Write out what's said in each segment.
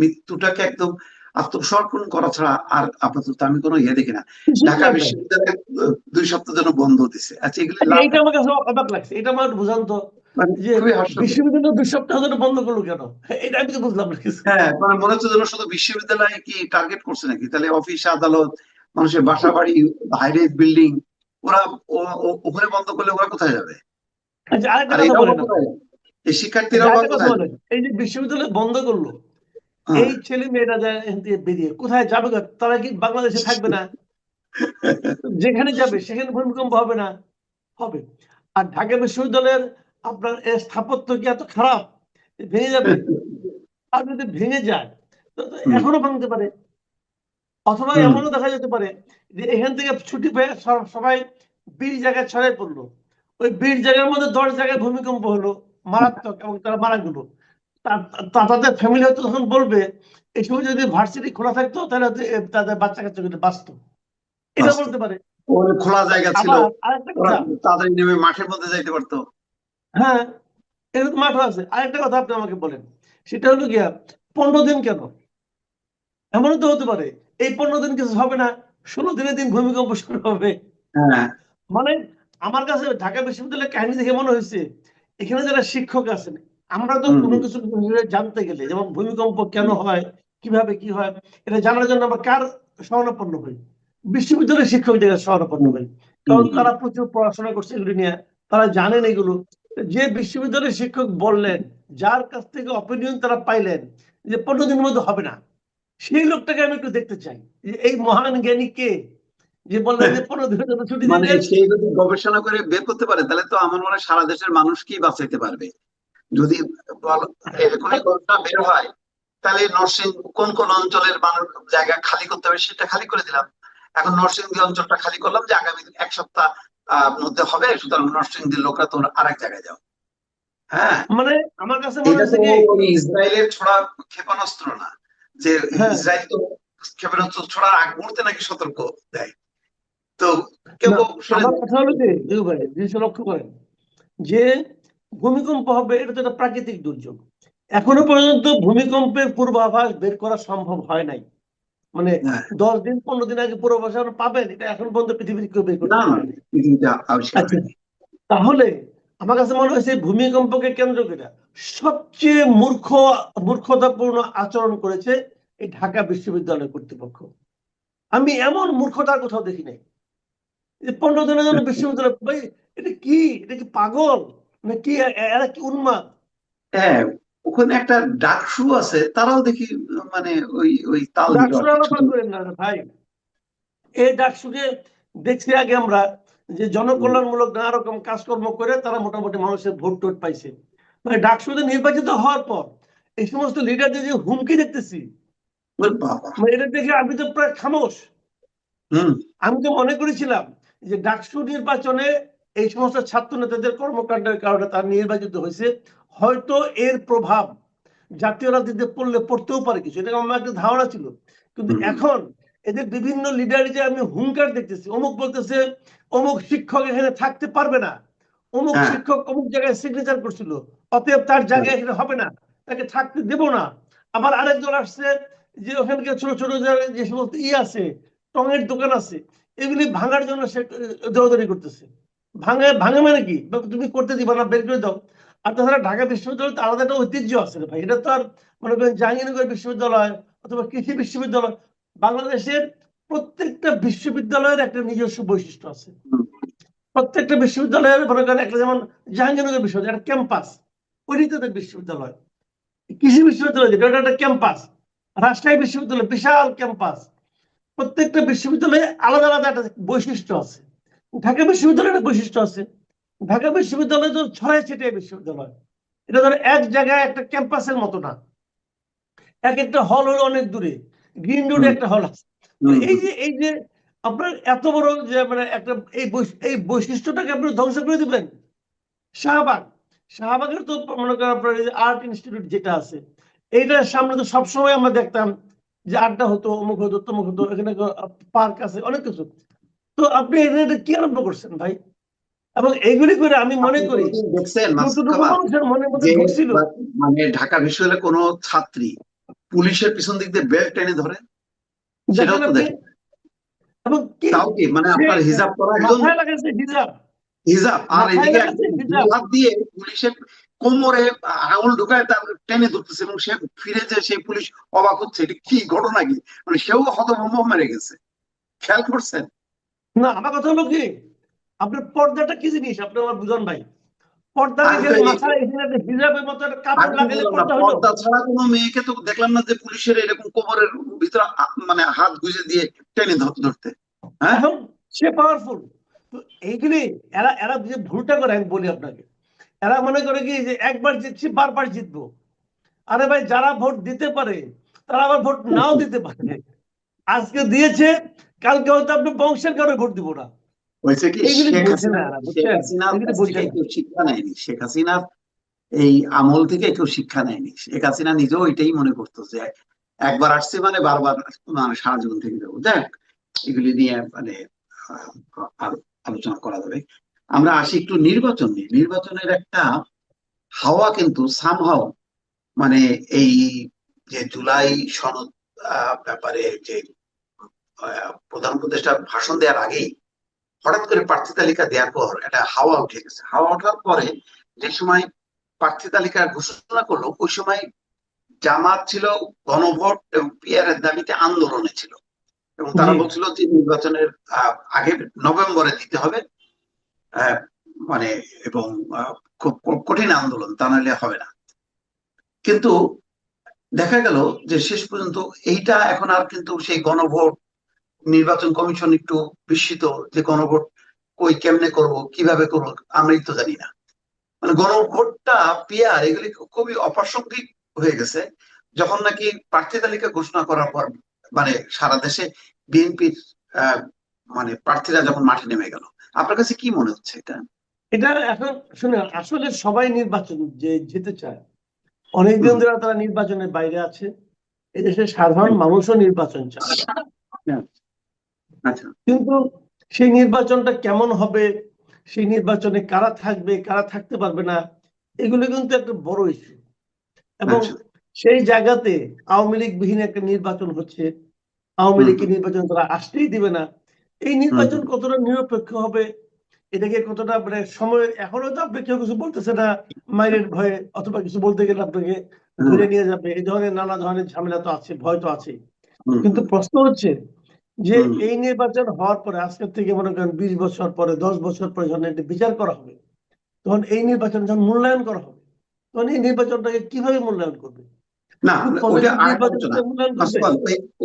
মৃত্যুটাকে একদম আত্মসমর্পণ করা ছাড়া আর আপাতত আমি কোনো ইয়ে দেখি না। ঢাকা বিশ্ববিদ্যালয় দুই সপ্তাহ জন্য বন্ধ দিছে। আচ্ছা এগুলি লাভ- এইটা আমার কাছে অবাক লাগছে। এটা আমার বুঝান তো মানে যে খুবই হাস্যকর। বিশ্ববিদ্যালয় দুই সপ্তাহ ধরে বন্ধ করল কেন? এটা আমি তো বুঝলাম হ্যাঁ মানে মনে হচ্ছে যেন শুধু বিশ্ববিদ্যালয় কি টার্গেট করছে নাকি? তাহলে অফিস আদালত মানুষের বাসা বাড়ি হাইরেজ বিল্ডিং ওরা ওখানে বন্ধ করলে ওরা কোথায় যাবে? আচ্ছা আরেকটা কথা বলেন। কোথায়? এই শিক্ষার্থীরা। এই যে বিশ্ববিদ্যালয় বন্ধ করল। এই ছেলে মেয়েরা বেরিয়ে কোথায় যাবে তারা কি বাংলাদেশে থাকবে না? যেখানে যাবে সেখানে ভূমিকম্প হবে না? হবে। আর ঢাকা বিশ্ববিদ্যালয়ের আপনার স্থাপত্য কি এত খারাপ? ভেঙে যাবে? আর যদি ভেঙে যায়। এখনও ভাঙতে পারে। অথবা। এমনও দেখা যেতে পারে যে এখান থেকে ছুটি পেয়ে সব- সবাই বিশ জায়গায় ছড়াই পড়ল। ওই বিশ জায়গার মধ্যে দশ জায়গায় ভূমিকম্প হলো মারাত্মক এবং তারা মারা গেল। তাদের ফ্যামিলি হয়তো তখন বলবে এই সময় যদি ভার্সিটি খোলা থাকতো তাহলে তাদের বাচ্চা কাচ্চা কিন্তু বাঁচত। এটা বলতে পারে। খোলা জায়গা ছিল। তাড়াতাড়ি নেমে মাঠের মধ্যে যাইতে পারতো। হ্যাঁ এরকম মাঠও আছে। আরেকটা কথা আপনি আমাকে বলেন। সেটা হলো গিয়া পনেরো দিন কেন? এমনও তো হতে পারে। এই পনেরো দিন কিছু হবে না ষোলো দিনের দিন ভূমিকম্প শুরু হবে। হ্যাঁ। মানে আমার কাছে ঢাকা বিশ্ববিদ্যালয়ের কাহিনী দেখে মনে হয়েছে এখানে যারা শিক্ষক আছেন আমরা তো কোনো কিছু জানতে গেলে যেমন ভূমিকম্প কেন হয় কীভাবে কি হয় এটা জানার জন্য আমরা কার শরণাপন্ন হই? বিশ্ববিদ্যালয়ের শিক্ষকদের শরণাপন্ন হই কারণ তারা প্রচুর পড়াশোনা করছে এগুলো নিয়ে তারা জানেন এগুলো। যে বিশ্ববিদ্যালয়ের শিক্ষক বললেন যার কাছ থেকে অপিনিয়ন তারা পাইলেন যে পনেরো দিনের মধ্যে হবে না। সেই লোকটাকে আমি একটু দেখতে চাই যে এই মহান জ্ঞানী কে? যে বললেন যে পনেরো দিনের জন্য ছুটি মানে সেই যদি গবেষণা করে বের করতে পারে তাহলে তো আমার মনে হয় সারা দেশের মানুষকেই বাঁচাইতে পারবে? যদি বের হয় তাহলে নরসিং কোন কোন অঞ্চলের মানুষ জায়গা খালি করতে হবে সেটা খালি করে দিলাম। এখন নরসিংদী অঞ্চলটা খালি করলাম যে আগামী এক সপ্তাহ মধ্যে হবে সুতরাং নরসিংদীর লোকরা তোর আরেক জায়গায় যাও। হ্যাঁ? মানে আমার কাছে মনে হচ্ছে তো কি ওই ইসরায়েলের ছোড়া ক্ষেপণাস্ত্র না যে হ্যাঁ। ইসরায়েল তো ক্ষেপণাস্ত্র ছোড়ার আগ মুহূর্তে নাকি সতর্ক দেয়। তো কেউ কথা হলো লক্ষ্য করেন। যে ভূমিকম্প হবে এটা তো একটা প্রাকৃতিক দুর্যোগ। এখনও পর্যন্ত ভূমিকম্পের পূর্বাভাস বের করা সম্ভব হয় নাই। মানে। দশ দিন পনেরো দিন আগে পূর্বাভাস পাবেন এটা এখন পর্যন্ত পৃথিবীর কেউ বের করতে আচ্ছা। তাহলে আমার কাছে মনে হয়েছে ভূমিকম্পকে কেন্দ্র করে সবচেয়ে মূর্খ মূর্খতাপূর্ণ আচরণ করেছে এই ঢাকা বিশ্ববিদ্যালয় কর্তৃপক্ষ। আমি এমন মূর্খতার কোথাও দেখি নাই পনেরো দিনের জন্য বিশ্ববিদ্যালয় ভাই এটা কি? এটা কি পাগল? কি এরা কি উন্মাদ? হ্যাঁ ওখানে একটা ডাকসু আছে তারাও দেখি মানে ওই ওই তাল ভাই। এই ডাকসুকে দেখছি আগে আমরা যে জনকল্যাণমূলক নানা রকম কাজকর্ম করে তারা মোটামুটি মানুষের ভোট টোট পাইছে। মানে ডাকসুতে নির্বাচিত হওয়ার পর এই সমস্ত লিডারদের যে হুমকি দেখতেছি ওরে মানে এটা দেখে আমি তো প্রায় খামোশ। হুম। আমি তো মনে করেছিলাম যে ডাকসু নির্বাচনে এই সমস্ত ছাত্র নেতাদের কর্মকাণ্ডের কারণে তার নির্বাচিত হয়েছে। হয়তো এর প্রভাব জাতীয় রাজনীতিতে পড়লে পড়তেও পারে কিছু। এটা আমার একটা ধারণা ছিল। কিন্তু এখন এদের বিভিন্ন লিডার যে আমি হুঙ্কার দেখতেছি অমুক বলতেছে অমুক শিক্ষক এখানে থাকতে পারবে না। অমুক হ্যাঁ। শিক্ষক অমুক জায়গায় সিগনেচার করছিল অতএব তার জায়গায় এখানে হবে না তাকে থাকতে দেব না। আবার আরেকজন আসছে যে ওখানকার ছোট ছোট যে- সমস্ত ই আছে টঙের দোকান আছে এগুলি ভাঙার জন্য সে দৌড়াদৌড়ি করতেছে। ভাঙে ভাঙে মানে কি? তুমি করতে দিবা না বের করে দাও। আর তাছাড়া ঢাকা বিশ্ববিদ্যালয় তো আলাদা একটা ঐতিহ্য আছে ভাই। এটা তো আর মনে করেন জাহাঙ্গীরনগর বিশ্ববিদ্যালয় অথবা কৃষি বিশ্ববিদ্যালয় বাংলাদেশের প্রত্যেকটা বিশ্ববিদ্যালয়ের একটা নিজস্ব বৈশিষ্ট্য আছে। প্রত্যেকটা বিশ্ববিদ্যালয়ের মনে করেন একটা যেমন জাহাঙ্গীরনগর বিশ্ববিদ্যালয় একটা ক্যাম্পাস। তাদের বিশ্ববিদ্যালয়। কৃষি বিশ্ববিদ্যালয় যেটা একটা ক্যাম্পাস। রাজশাহী বিশ্ববিদ্যালয় বিশাল ক্যাম্পাস। প্রত্যেকটা বিশ্ববিদ্যালয়ে আলাদা আলাদা একটা বৈশিষ্ট্য আছে। ঢাকা বিশ্ববিদ্যালয়ের একটা বৈশিষ্ট্য আছে। ঢাকা বিশ্ববিদ্যালয় তো ছড়াই ছিটিয়ে বিশ্ববিদ্যালয়। এটা ধরো এক জায়গায় একটা ক্যাম্পাসের মতো না। এক একটা হল হলো অনেক দূরে। গ্রিন রোডে একটা হল আছে। এই যে এই যে আপনার এত বড় যে মানে একটা এই এই বৈশিষ্ট্যটাকে আপনি ধ্বংস করে দিবেন? শাহবাগ। শাহবাগের তো মনে করেন আপনার আর্ট ইনস্টিটিউট যেটা আছে এইটার সামনে তো সবসময় আমরা দেখতাম যে আড্ডা হতো অমুক হতো তমুক হতো এখানে পার্ক আছে অনেক কিছু। তো আপনি এটা কি আরম্ভ করছেন ভাই? এবং এইগুলি করে আমি মনে করি মানে ঢাকা বিশ্ববিদ্যালয়ের কোনো ছাত্রী পুলিশের পিছন দিক দিয়ে বেল্ট টেনে ধরে সেটাও তো আপনি এবং তাও কি? মানে আপনার হিজাব করা একজন হিজাব। হিজাব আর এদিকে লাগাচ্ছে একজন হিজাব। হাত দিয়ে পুলিশের কোমরে আঙুল ঢুকায় তার টেনে ধরতেছে এবং সে ফিরে যে সেই পুলিশ অবাক হচ্ছে এটা কি ঘটনা কি? মানে সেও হতভম্ব মেরে গেছে। খেয়াল করছেন? না আমার কথা হলো কি? আপনার পর্দাটা কি জিনিস? আপনি আমার বুঝান ভাই। পর্দা আমি তো এখানে এই- মাথায় এখানে হিজাবের মতো কাপড় লাগালে পর্দা হলো পর্দা ছাড়া কোনো মেয়েকে তো দেখলাম না যে পুলিশের এরকম কোমরের ভিতরে মানে হাত গুজে দিয়ে টেনে ধর- ধরতে। হ্যাঁ? সে পাওয়ারফুল তো এইগুলি এরা এরা যে ভুলটা করে আমি বলি আপনাকে। এরা মনে করে কি যে একবার জিতছি বারবার জিতবো। আরে ভাই যারা ভোট দিতে পারে তারা আবার ভোট নাও দিতে পারে। আজকে দিয়েছে কালকে হয়তো আপনি বংশের কারণে ভোট দিব না। হয়েছে কি? শেখ হাসিনা? হাসিনার শিক্ষা নেয়নি। শেখ এই আমল থেকে কেউ শিক্ষা নেয়নি। শেখ হাসিনা নিজেও এটাই মনে করতো যে একবার আসছে মানে বারবার মানে সারা জীবন থেকে যাব। দেখ এগুলি নিয়ে মানে আলোচনা করা যাবে। আমরা আসি একটু নির্বাচন নিয়ে। নির্বাচনের একটা হাওয়া কিন্তু সামহাও মানে এই যে জুলাই সনদ আহ, ব্যাপারে যে প্রধান উপদেষ্টা ভাষণ দেওয়ার আগেই হঠাৎ করে প্রার্থী তালিকা দেওয়ার পর একটা হাওয়া উঠে গেছে। হাওয়া ওঠার পরে যে সময় প্রার্থী তালিকা ঘোষণা করল ওই সময় জামাত ছিল গণভোট এবং পিয়ারের দাবিতে আন্দোলনে ছিল। এবং তারা বলছিল যে নির্বাচনের আগে নভেম্বরে দিতে হবে মানে এবং খুব কঠিন আন্দোলন তা নাহলে হবে না। কিন্তু দেখা গেল যে শেষ পর্যন্ত এইটা এখন আর কিন্তু সেই গণভোট নির্বাচন কমিশন একটু বিস্মিত যে গণভোট কই কেমনে করব কীভাবে করব আমরাই তো জানি না। মানে গণভোটটা পিয়ার এগুলি খুবই অপ্রাসঙ্গিক হয়ে গেছে। যখন নাকি প্রার্থী তালিকা ঘোষণা করার পর মানে সারা দেশে বিএনপির মানে প্রার্থীরা যখন মাঠে নেমে গেল আপনার কাছে কি মনে হচ্ছে এটা? এটা এখন শুনে আসলে সবাই নির্বাচন যে যেতে চায় অনেকদিন ধরে তারা নির্বাচনের বাইরে আছে এদেশের সাধারণ মানুষও নির্বাচন চায়। আচ্ছা কিন্তু সেই নির্বাচনটা কেমন হবে? সেই নির্বাচনে কারা থাকবে? কারা থাকতে পারবে না? এগুলো কিন্তু একটা বড় ইস্যু এবং আচ্ছা। সেই জায়গাতে আওয়ামী লীগ বিহীন একটা নির্বাচন হচ্ছে। আওয়ামী লীগের নির্বাচন তারা আসতেই দিবে না। এই নির্বাচন কতটা নিরপেক্ষ হবে? এটাকে কতটা মানে সময় এখনও তো আপনি কেউ কিছু বলতেছে না মাইনের ভয়ে অথবা কিছু বলতে গেলে আপনাকে ঘুরে নিয়ে যাবে। এই ধরনের নানা ধরনের ঝামেলা তো আছে ভয় তো আছে। কিন্তু প্রশ্ন হচ্ছে যে এই নির্বাচন হওয়ার পরে আজকের থেকে মনে করেন বিশ বছর পরে দশ বছর পরে যখন এটি বিচার করা হবে তখন এই নির্বাচন যখন মূল্যায়ন করা হবে তখন এই নির্বাচনটাকে কীভাবে মূল্যায়ন করবে? না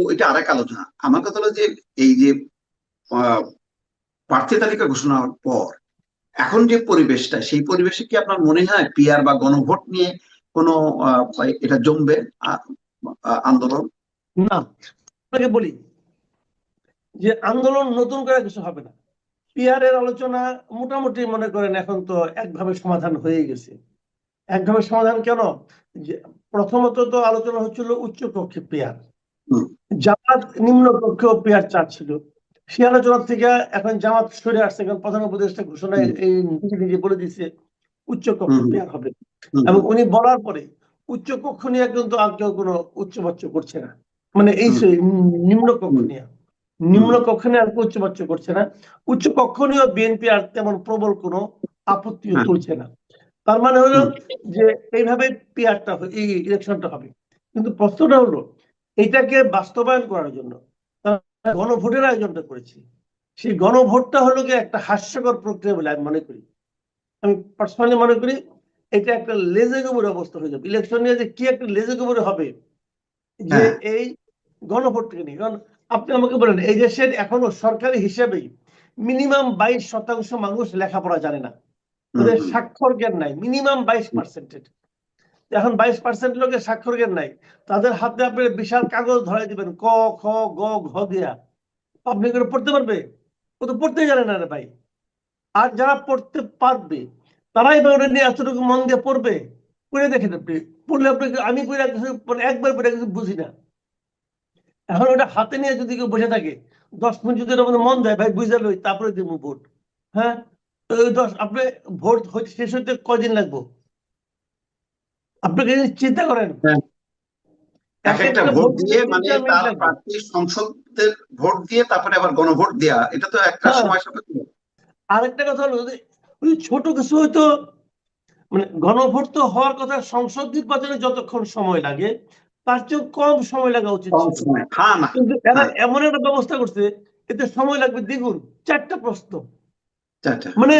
ওইটা আরেক আলোচনা। আমার কথা হলো যে এই যে আহ, প্রার্থী তালিকা ঘোষণার পর এখন যে পরিবেশটা সেই পরিবেশে কি আপনার মনে হয় পিয়ার বা গণভোট নিয়ে কোনো এটা জমবে আন্দোলন? না। আপনাকে বলি যে আন্দোলন নতুন করে কিছু হবে না। পিআর এর আলোচনা মোটামুটি মনে করেন এখন তো একভাবে সমাধান হয়ে গেছে। একভাবে সমাধান কেন? প্রথমত তো আলোচনা হচ্ছিল উচ্চ কক্ষে পেয়ার। জামাত নিম্ন কক্ষেও পেয়ার চাচ্ছিল সে আলোচনা থেকে এখন জামাত সরে আসছে কারণ প্রধান উপদেষ্টা ঘোষণায় এই নিজে বলে দিচ্ছে উচ্চ কক্ষে। পেয়ার হবে। এবং উনি বলার পরে উচ্চ কক্ষ নিয়ে কিন্তু আর কেউ কোনো উচ্চবাচ্য করছে না। মানে এই। নিম্ন কক্ষ নিয়ে। নিম্ন কক্ষ নিয়ে আর কেউ উচ্চবাচ্য করছে না। উচ্চ কক্ষ নিয়েও বিএনপি আর তেমন প্রবল কোনো আপত্তিও হ্যাঁ। তুলছে না। তার মানে হলো যে এইভাবে পিয়ারটা এই ইলেকশনটা হবে। কিন্তু প্রশ্নটা হলো এটাকে বাস্তবায়ন করার জন্য গণভোটের আয়োজনটা করেছে। সেই গণভোটটা হলো গিয়ে একটা হাস্যকর প্রক্রিয়া বলে আমি মনে করি। আমি পার্সোনালি মনে করি এটা একটা লেজে গোবর অবস্থা হয়ে যাবে। ইলেকশন নিয়ে যে কি একটা লেজে গোবরে হবে যে হ্যাঁ। এই গণভোট থেকে নিয়ে। কারণ আপনি আমাকে বলেন এই দেশের এখনও সরকারি হিসেবেই মিনিমাম বাইশ শতাংশ মানুষ লেখাপড়া জানে না। ওদের স্বাক্ষর জ্ঞান নাই মিনিমাম বাইশ পার্সেন্টের এখন বাইশ পার্সেন্ট লোকের স্বাক্ষর জ্ঞান নাই তাদের হাতে আপনি বিশাল কাগজ ধরাই দিবেন ক খ গ ঘ দিয়া আপনি করে পড়তে পারবে? ও তো পড়তেই জানে না রে ভাই। আর যারা পড়তে পারবে তারাই বা ওটা নিয়ে এতটুকু মন দিয়ে পড়বে? পড়ে দেখেন আপনি পড়লে আপনি আমি পড়ে মানে একবার পড়ে কিছু বুঝি না। এখন ওটা হাতে নিয়ে যদি কেউ বসে থাকে দশ মিনিট যদি মধ্যে মন দেয় ভাই বুঝে লই তারপরে দিব ভোট। হ্যাঁ? দশ আপনি ভোট হইতে শেষ হইতে কয়দিন লাগবো? আপনি কি চিন্তা করেন? হ্যাঁ। ভোট দিয়ে মানে তার প্রার্থী সংসদের ভোট দিয়ে তারপরে আবার গণভোট দেয়া এটা তো একটা হ্যাঁ। সময় সাপেক্ষ। আরেকটা কথা হলো ওই ছোট কিছু হয়তো মানে গণভোট তো হওয়ার কথা সংসদ নির্বাচনে যতক্ষণ সময় লাগে তার চেয়েও কম সময় লাগা উচিত হ্যাঁ কিন্তু এরা এমন একটা ব্যবস্থা করছে এতে সময় লাগবে দ্বিগুণ চারটা প্রশ্ন। মানে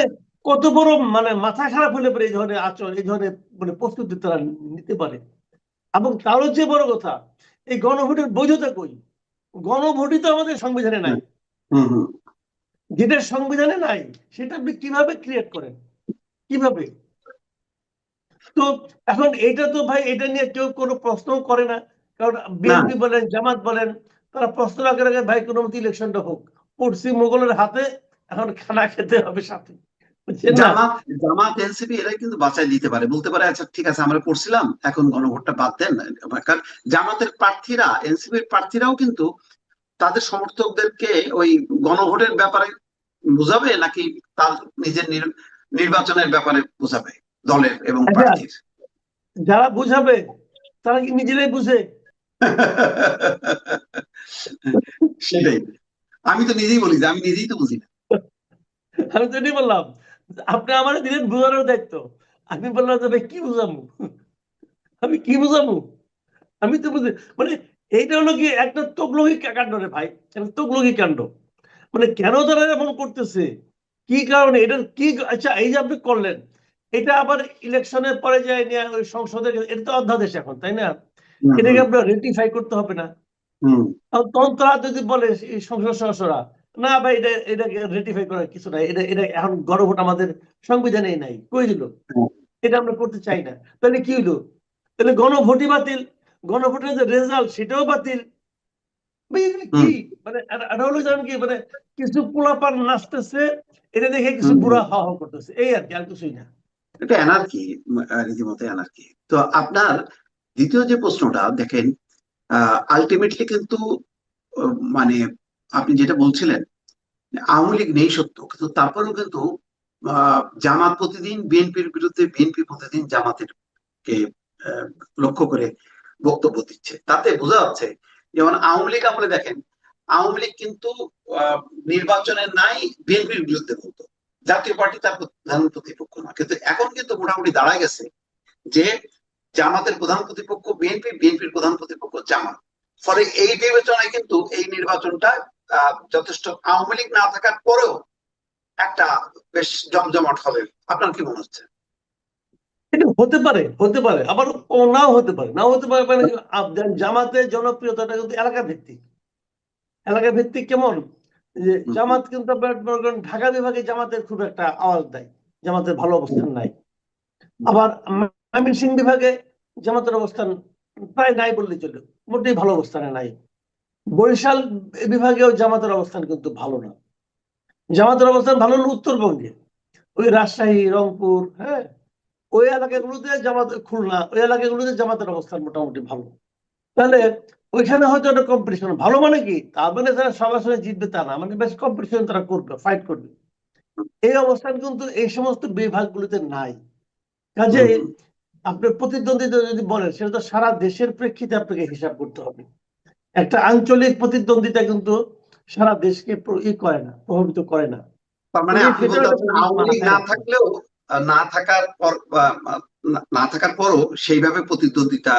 কত বড় মানে মাথা খারাপ হলে পরে এই ধরনের আচরণ এই ধরনের মানে প্রস্তুতি তারা নিতে পারে। এবং তারও যে বড় কথা এই গণভোটের বৈধতা কই? গণভোটই তো আমাদের সংবিধানে নাই। যেটা সংবিধানে নাই সেটা আপনি কীভাবে ক্রিয়েট করেন? কীভাবে? তো এখন এটা তো ভাই এটা নিয়ে কেউ কোনো প্রশ্ন করে না। কারণ বিএনপি বলেন জামাত বলেন তারা প্রশ্ন আগে আগে ভাই কোনো মতো ইলেকশনটা হোক। পড়ছি মোগলের হাতে এখন খানা খেতে হবে সাথে। জামাত এনসিপি এরাই কিন্তু বাঁচাই দিতে পারে। বলতে পারে আচ্ছা ঠিক আছে আমরা করছিলাম এখন গণভোটটা বাদ দেন। কারণ জামাতের প্রার্থীরা এনসিপির প্রার্থীরাও কিন্তু তাদের সমর্থকদেরকে ওই গণভোটের ব্যাপারে বুঝাবে নাকি তার নিজের নির্বাচনের ব্যাপারে বুঝাবে? দলের এবং আচ্ছা। প্রার্থীর যারা বুঝাবে তারা কি নিজেরাই বুঝে? সেটাই। আমি তো নিজেই বলি যে আমি নিজেই তো বুঝি না। আমি তো এটাই বললাম আপনি আমার দিলেন বোঝানোর দায়িত্ব। আমি বললাম যে ভাই কি বুঝাবো? আমি কি বুঝাবো? আমি তো বুঝি মানে এইটা হলো কি একটা তকলগি কাণ্ড রে ভাই একটা তকলগি কাণ্ড। মানে কেন তারা এমন করতেছে? কি কারণে? এটার কি আচ্ছা এই যে আপনি করলেন এটা আবার ইলেকশনের পরে যায় নিয়ে ওই সংসদে এটা তো অধ্যাদেশ এখন তাই না? এটাকে আপনার রেটিফাই করতে হবে না। যদি বলে সংসদ সদস্যরা না ভাই এটা এটাকে রেটিফাই করার কিছু নাই এটা এটা এখন আমাদের সংবিধানেই নাই কই দিল? এটা আমরা করতে চাই না। তাহলে কি হইল? তাহলে গণভোটই বাতিল। গণভোটের যে রেজাল্ট সেটাও বাতিল। কি? মানে এটা- হলো জানেন কি মানে কিছু পোলাপান নাচতেছে এটা দেখে কিছু। বুড়া হা হা করতেছে। এই আর কি আর কিছুই না। এটা এনার্কি রীতিমতো এনার্কি তো আপনার দ্বিতীয় যে প্রশ্নটা, দেখেন আলটিমেটলি কিন্তু মানে আপনি যেটা বলছিলেন, আওয়ামী লীগ নেই সত্য, কিন্তু তারপরেও কিন্তু জামাত প্রতিদিন, বিএনপির বিরুদ্ধে, বিএনপি প্রতিদিন জামাতের কে লক্ষ্য করে বক্তব্য দিচ্ছে। তাতে বোঝা যাচ্ছে, যেমন আওয়ামী লীগ আমলে দেখেন, আওয়ামী লীগ কিন্তু নির্বাচনে নাই, বিএনপির বিরুদ্ধে বলতো জাতীয় পার্টি তার প্রধান প্রতিপক্ষ না। কিন্তু এখন কিন্তু মোটামুটি দাঁড়ায় গেছে যে জামাতের প্রধান প্রতিপক্ষ, বিএনপি, বিএনপির প্রধান প্রতিপক্ষ জামাত। ফলে এই বিবেচনায় কিন্তু এই নির্বাচনটা যথেষ্ট আওয়ামী লীগ না থাকার পরেও একটা বেশ জমজমাট হবে। আপনার কি মনে হচ্ছে? এটা হতে পারে হতে পারে। আবার নাও হতে পারে। নাও হতে পারে মানে জামাতের জনপ্রিয়তাটা কিন্তু এলাকা ভিত্তিক এলাকা ভিত্তিক কেমন? যে জামাত কিন্তু ঢাকা বিভাগে জামাতের খুব একটা আওয়াজ দেয় জামাতের ভালো অবস্থান নাই। আবার সিং বিভাগে জামাতের অবস্থান প্রায় নাই বললেই চলে মোটেই ভালো অবস্থানে নাই। বরিশাল বিভাগেও জামাতের অবস্থান কিন্তু ভালো না। জামাতের অবস্থান ভালো হলো উত্তরবঙ্গে। ওই রাজশাহী রংপুর হ্যাঁ ওই এলাকাগুলোতে জামাত খুলনা ওই এলাকাগুলোতে জামাতের অবস্থান মোটামুটি ভালো। তাহলে ওইখানে হয়তো একটা কম্পিটিশন ভালো মানে কি? তার মানে তারা সবার সঙ্গে জিতবে তা না। মানে বেশ কম্পিটিশন তারা করবে ফাইট করবে। এই অবস্থান কিন্তু এই সমস্ত বিভাগগুলোতে নাই। কাজে হুম, আপনার প্রতিদ্বন্দ্বিতা যদি বলেন সেটা তো সারা দেশের প্রেক্ষিতে আপনাকে হিসাব করতে হবে। একটা আঞ্চলিক প্রতিদ্বন্দ্বিতা কিন্তু সারা দেশকে ই করে না প্রভাবিত করে না। তার মানে আপনি না থাকলেও না থাকার পর না থাকার পরও সেইভাবে প্রতিদ্বন্দ্বিতা